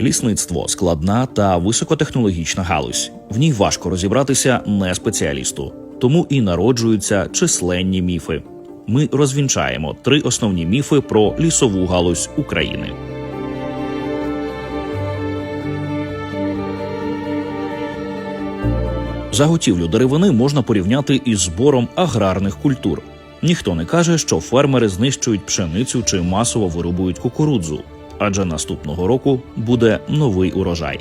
Лісництво складна та високотехнологічна галузь. В ній важко розібратися не спеціалісту, тому і народжуються численні міфи. Ми розвінчаємо три основні міфи про лісову галузь України. Заготівлю деревини можна порівняти із збором аграрних культур. Ніхто не каже, що фермери знищують пшеницю чи масово вирубують кукурудзу, адже наступного року буде новий урожай.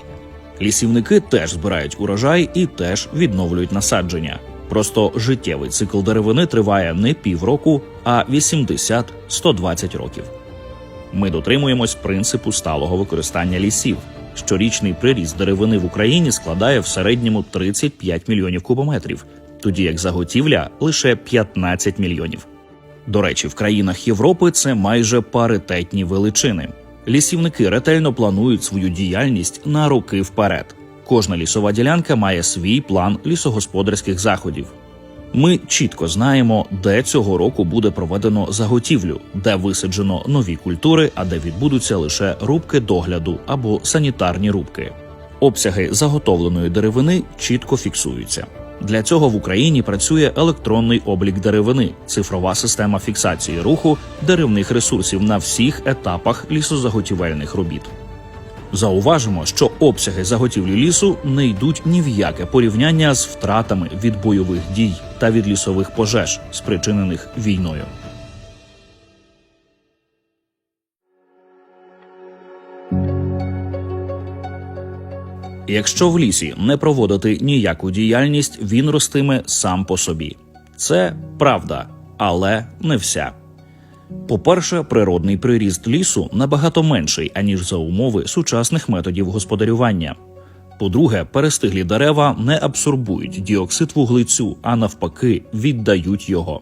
Лісівники теж збирають урожай і теж відновлюють насадження. Просто життєвий цикл деревини триває не півроку, а 80-120 років. Ми дотримуємось принципу сталого використання лісів. Щорічний приріст деревини в Україні складає в середньому 35 мільйонів кубометрів, тоді як заготівля лише 15 мільйонів. До речі, в країнах Європи це майже паритетні величини. Лісівники ретельно планують свою діяльність на роки вперед. Кожна лісова ділянка має свій план лісогосподарських заходів. Ми чітко знаємо, де цього року буде проведено заготівлю, де висаджено нові культури, а де відбудуться лише рубки догляду або санітарні рубки. Обсяги заготовленої деревини чітко фіксуються. Для цього в Україні працює електронний облік деревини, цифрова система фіксації руху деревних ресурсів на всіх етапах лісозаготівельних робіт. Зауважимо, що обсяги заготівлі лісу не йдуть ні в яке порівняння з втратами від бойових дій та від лісових пожеж, спричинених війною. Якщо в лісі не проводити ніяку діяльність, він ростиме сам по собі. Це правда, але не вся. По-перше, природний приріст лісу набагато менший, аніж за умови сучасних методів господарювання. По-друге, перестиглі дерева не абсорбують діоксид вуглецю, а навпаки, віддають його.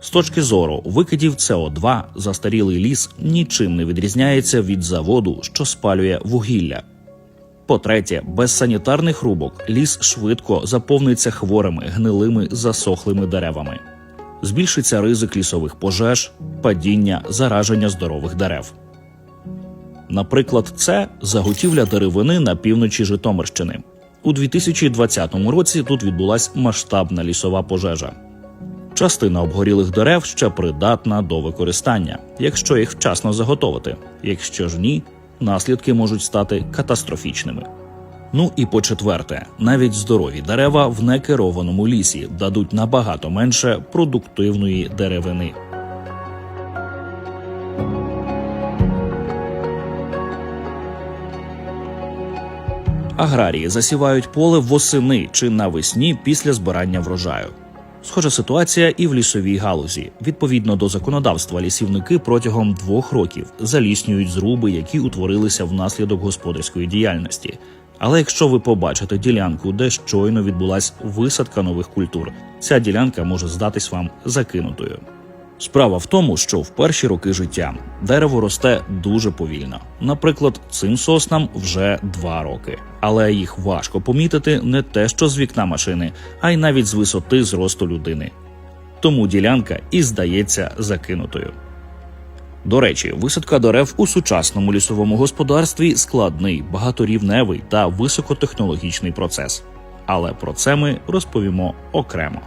З точки зору викидів СО2 застарілий ліс нічим не відрізняється від заводу, що спалює вугілля. По-третє, без санітарних рубок ліс швидко заповниться хворими, гнилими, засохлими деревами. Збільшиться ризик лісових пожеж, падіння, зараження здорових дерев. Наприклад, це заготівля деревини на півночі Житомирщини. У 2020 році тут відбулася масштабна лісова пожежа. Частина обгорілих дерев ще придатна до використання, якщо їх вчасно заготовити. Якщо ж ні, наслідки можуть стати катастрофічними. Ну і по четверте, навіть здорові дерева в некерованому лісі дадуть набагато менше продуктивної деревини. Аграрії засівають поле восени чи навесні після збирання врожаю. Схожа ситуація і в лісовій галузі. Відповідно до законодавства, лісівники протягом двох років заліснюють зруби, які утворилися внаслідок господарської діяльності. Але якщо ви побачите ділянку, де щойно відбулася висадка нових культур, ця ділянка може здатись вам закинутою. Справа в тому, що в перші роки життя дерево росте дуже повільно. Наприклад, цим соснам вже два роки, але їх важко помітити не те, що з вікна машини, а й навіть з висоти зросту людини. Тому ділянка і здається закинутою. До речі, висадка дерев у сучасному лісовому господарстві складний, багаторівневий та високотехнологічний процес. Але про це ми розповімо окремо.